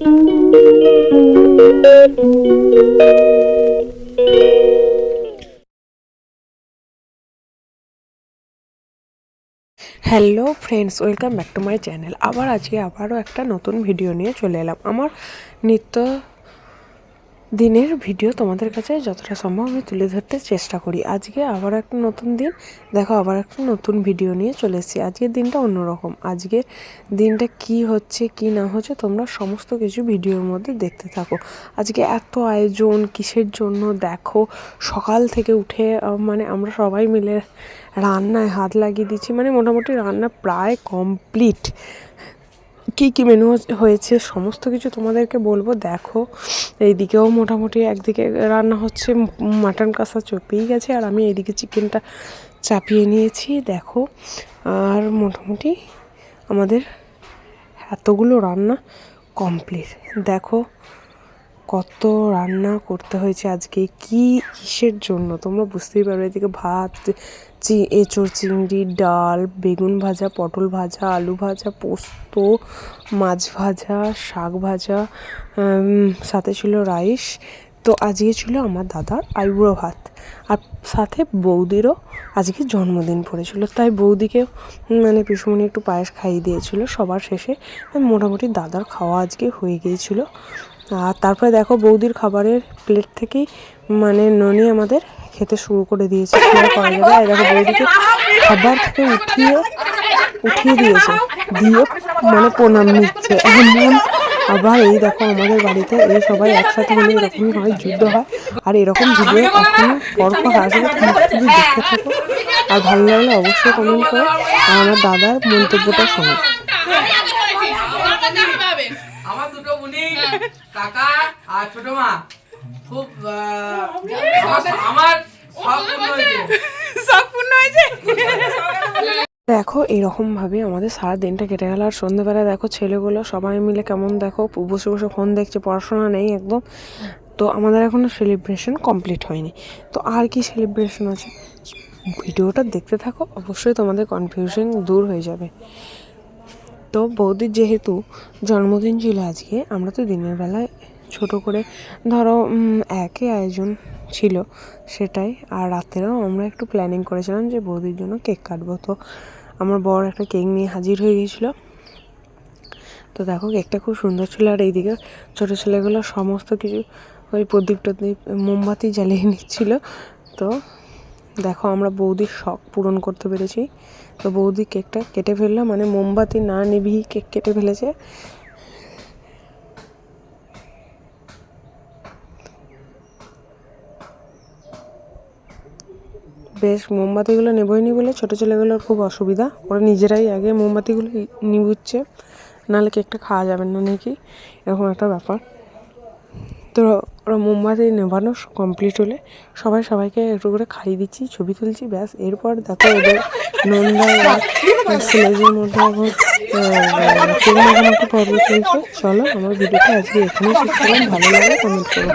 Hello friends welcome back to my channel আবার আজকে আবারও একটা নতুন ভিডিও নিয়ে চলে এলাম। আমার নিত্য দিনের ভিডিও তোমাদের কাছে যতটা সম্ভব আমি তুলে ধরতে চেষ্টা করি। আজকে আবার একটা নতুন দিন, দেখো আবার একটা নতুন ভিডিও নিয়ে চলে এসেছি। আজকের দিনটা অন্যরকম। আজকে দিনটা কি হচ্ছে, কি না হচ্ছে, তোমরা সমস্ত কিছু ভিডিওর মধ্যে দেখতে থাকো। আজকে এত আয়োজন, কিসের জন্য দেখো, সকাল থেকে উঠে মানে আমরা সবাই মিলে রান্নায় হাত লাগিয়ে দিচ্ছি। মানে মোটামুটি রান্না প্রায় কমপ্লিট কী কী মেনু হয়েছে সমস্ত কিছু তোমাদেরকে বলব। দেখো, এইদিকেও মোটামুটি একদিকে রান্না হচ্ছে মাটন কাঁসা চপেই গেছে, আর আমি এইদিকে চিকেনটা চাপিয়ে নিয়েছি, দেখো। আর মোটামুটি আমাদের এতগুলো রান্না কমপ্লিট দেখো কত রান্না করতে হয়েছে আজকে? কি কিসের জন্য? তোমরা বুঝতেই পারবে এদিকে ভাত, চি, এঁচোড় চিংড়ি, ডাল, বেগুন ভাজা, পটল ভাজা, আলু ভাজা, পোস্ত, মাছ ভাজা, শাক ভাজা সাথে ছিল রাইস। তো আজকে ছিল আমার দাদার আইবুড়ো ভাত। আর সাথে বৌদিরও আজকে জন্মদিন পড়েছিল। তাই বৌদিকে মানে পিসুমণি একটু পায়েস খাইয়ে দিয়েছিল। সবার শেষে, মোটামুটি দাদার খাওয়া আজকে হয়ে গিয়েছিল। আর তারপরে দেখো বৌদির খাবারের প্লেট থেকেই মানে ননি আমাদের খেতে শুরু করে দিয়েছে। দেখো বৌদিকে খাবার থেকে উঠিয়ে উঠিয়ে দিয়েছে। দিয়ে মানে প্রণাম নিচ্ছে। এমন আবার এই দেখো আমাদের বাড়িতে এই সবাই একসাথে হলে এরকমই হয়, যুদ্ধ হয়। আর এরকম ভিডিও এখন পরপর আসবে শুধু দেখতে থাকো। আর ভালো লাগলে অবশ্যই কমেন্ট করো। আর আমার দাদার মন্তব্যটা শোনো। কাকা আর ছোট মা। খুব আমার- আমার সব পূর্ণ হয়েছে। দেখো এরকম ভাবে আমাদের সারা দিনটা কেটে গেল। আর সন্ধ্যেবেলা দেখো ছেলেগুলো সবাই মিলে কেমন দেখো বসে বসে ফোন দেখছে পড়াশোনা নেই একদম। তো আমাদের এখনও সেলিব্রেশন কমপ্লিট হয়নি। তো আর কি সেলিব্রেশন আছে? ভিডিওটা দেখতে থাকো অবশ্যই তোমাদের কনফিউশন দূর হয়ে যাবে। তো বৌদির যেহেতু জন্মদিন ছিল আজকে, আমরা তো দিনের বেলায় ছোট করে ধরো একই আয়োজন ছিল সেটাই। আর রাতেরও আমরা একটু প্ল্যানিং করেছিলাম যে বৌদির জন্য কেক কাটবো। তো আমার বড় একটা কেক নিয়ে হাজির হয়ে গিয়েছিল। তো দেখো কেকটা খুব সুন্দর ছিল। আর এইদিকে ছোটো ছেলেগুলো সমস্ত কিছু ওই প্রদীপ টদীপ মোমবাতি জ্বালিয়ে নিচ্ছিল। তো দেখো আমরা বৌদির শখ পূরণ করতে পেরেছি। তো বৌদি কেকটা কেটে ফেলল মানে মোমবাতি না নিভিয়ে কেক কেটে ফেলেছে। বেশ, মোমবাতিগুলো নেবই নি বলে ছোটো ছেলেগুলোর খুব অসুবিধা। ওরা নিজেরাই আগে মোমবাতিগুলো নিবুচ্ছে। নাহলে কেকটা খাওয়া যাবে না নাকি? এরকম একটা ব্যাপার। তো ওরা মোমবাতি নেভানো কমপ্লিট হলে সবাই সবাইকে একটু করে খাইয়ে দিচ্ছি, ছবি তুলছি, ব্যাস। এরপর দেখো ওদের নন্দা মধ্যে কেক পর্ব চলছে। চলো, আমার ভিডিওটা আজকে এখানে শেষ করলাম। ভালো লাগে কমেন্ট করো।